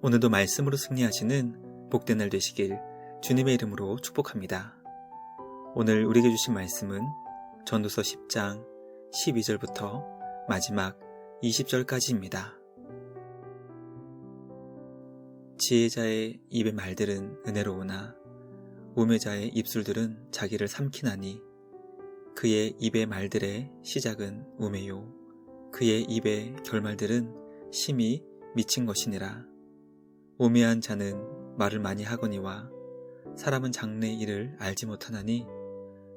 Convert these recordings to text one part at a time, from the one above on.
오늘도 말씀으로 승리하시는 복된 날 되시길 주님의 이름으로 축복합니다. 오늘 우리에게 주신 말씀은 전도서 10장 12절부터 마지막 20절까지입니다. 지혜자의 입의 말들은 은혜로우나 우매자의 입술들은 자기를 삼키나니 그의 입의 말들의 시작은 우매요 그의 입의 결말들은 심히 미친 것이니라 우매한 자는 말을 많이 하거니와 사람은 장래의 일을 알지 못하나니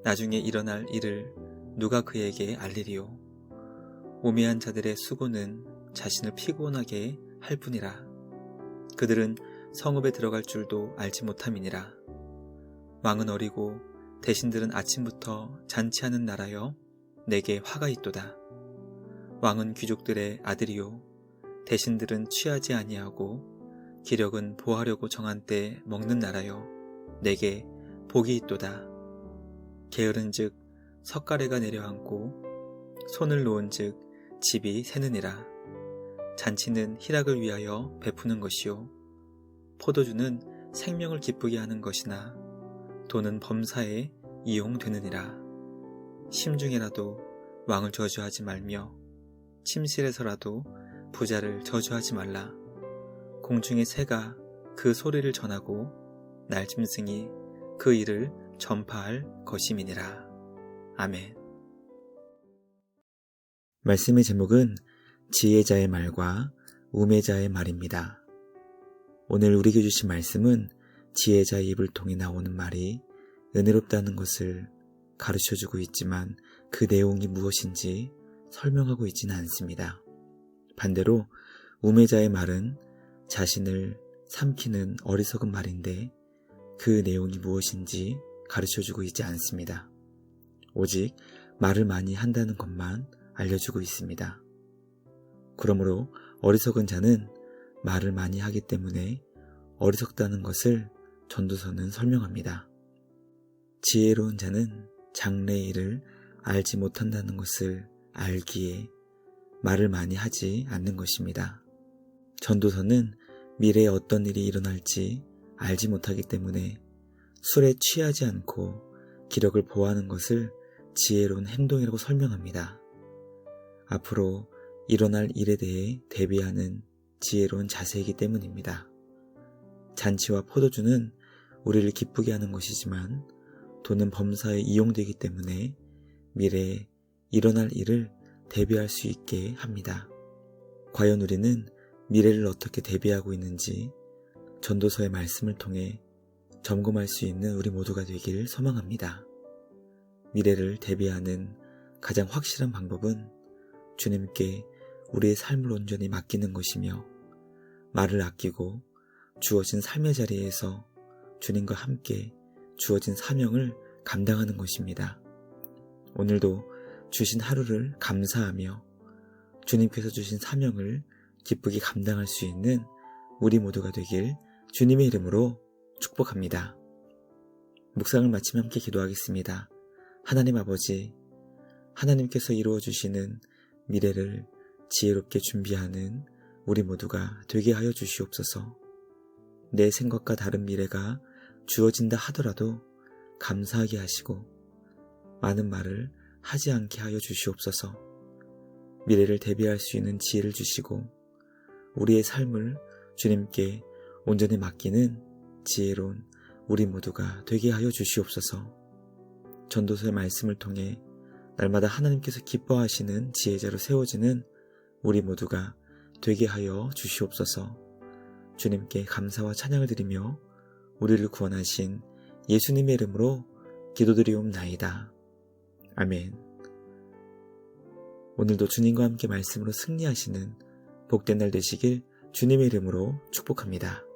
나중에 일어날 일을 누가 그에게 알리리요? 우매한 자들의 수고는 자신을 피곤하게 할 뿐이라. 그들은 성읍에 들어갈 줄도 알지 못함이니라. 왕은 어리고 대신들은 아침부터 잔치하는 나라여 내게 화가 있도다. 왕은 귀족들의 아들이요. 대신들은 취하지 아니하고 기력은 보하려고 정한 때 먹는 나라여 내게 복이 있도다. 게으른 즉 석가래가 내려앉고 손을 놓은 즉 집이 새느니라. 잔치는 희락을 위하여 베푸는 것이요. 포도주는 생명을 기쁘게 하는 것이나 돈은 범사에 이용되느니라. 심중에라도 왕을 저주하지 말며 침실에서라도 부자를 저주하지 말라 공중의 새가 그 소리를 전하고 날짐승이 그 일을 전파할 것임이니라. 아멘. 말씀의 제목은 지혜자의 말과 우매자의 말입니다. 오늘 우리에게 주신 말씀은 지혜자의 입을 통해 나오는 말이 은혜롭다는 것을 가르쳐 주고 있지만 그 내용이 무엇인지 설명하고 있지는 않습니다. 반대로 우매자의 말은 자신을 삼키는 어리석은 말인데 그 내용이 무엇인지 가르쳐 주고 있지 않습니다. 오직 말을 많이 한다는 것만 알려주고 있습니다. 그러므로 어리석은 자는 말을 많이 하기 때문에 어리석다는 것을 전도서는 설명합니다. 지혜로운 자는 장래의 일을 알지 못한다는 것을 알기에 말을 많이 하지 않는 것입니다. 전도서는 미래에 어떤 일이 일어날지 알지 못하기 때문에 술에 취하지 않고 기력을 보호하는 것을 지혜로운 행동이라고 설명합니다. 앞으로 일어날 일에 대해 대비하는 지혜로운 자세이기 때문입니다. 잔치와 포도주는 우리를 기쁘게 하는 것이지만 돈은 범사에 이용되기 때문에 미래에 일어날 일을 대비할 수 있게 합니다. 과연 우리는 미래를 어떻게 대비하고 있는지 전도서의 말씀을 통해 점검할 수 있는 우리 모두가 되길 소망합니다. 미래를 대비하는 가장 확실한 방법은 주님께 우리의 삶을 온전히 맡기는 것이며 말을 아끼고 주어진 삶의 자리에서 주님과 함께 주어진 사명을 감당하는 것입니다. 오늘도 주신 하루를 감사하며 주님께서 주신 사명을 기쁘게 감당할 수 있는 우리 모두가 되길 주님의 이름으로 축복합니다. 묵상을 마치며 함께 기도하겠습니다. 하나님 아버지, 하나님께서 이루어 주시는 미래를 지혜롭게 준비하는 우리 모두가 되게 하여 주시옵소서. 내 생각과 다른 미래가 주어진다 하더라도 감사하게 하시고 많은 말을 하지 않게 하여 주시옵소서. 미래를 대비할 수 있는 지혜를 주시고 우리의 삶을 주님께 온전히 맡기는 지혜로운 우리 모두가 되게 하여 주시옵소서. 전도서의 말씀을 통해 날마다 하나님께서 기뻐하시는 지혜자로 세워지는 우리 모두가 되게 하여 주시옵소서. 주님께 감사와 찬양을 드리며 우리를 구원하신 예수님의 이름으로 기도드리옵나이다. 아멘. 오늘도 주님과 함께 말씀으로 승리하시는 복된 날 되시길 주님의 이름으로 축복합니다.